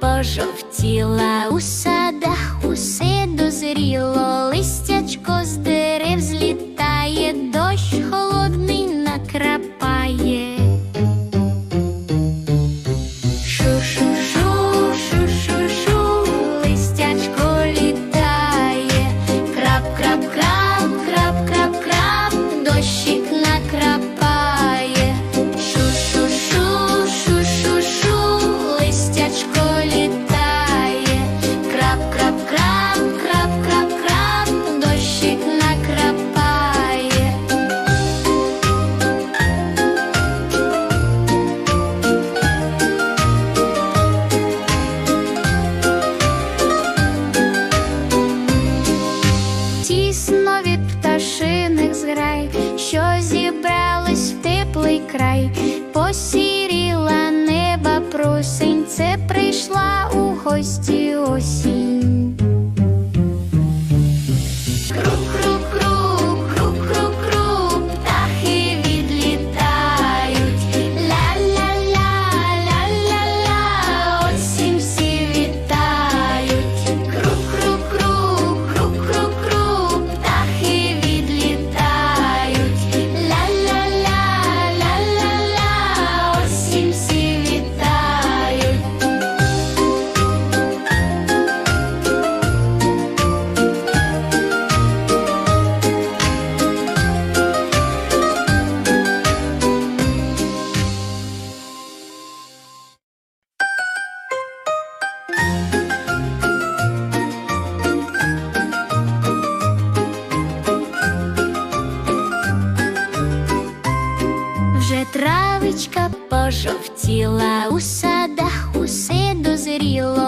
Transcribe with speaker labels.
Speaker 1: пожовтіла у садах, усе дозріло, листячко з дерев злітає, дощ холодний накрапає. Крап, крап, крап, крап, крап, крап, дощик зграй, що зібрались в теплий край, посіріла неба просень, це прийшла у гості осінь. Вже травичка пожовтіла у садах, усе дозріло,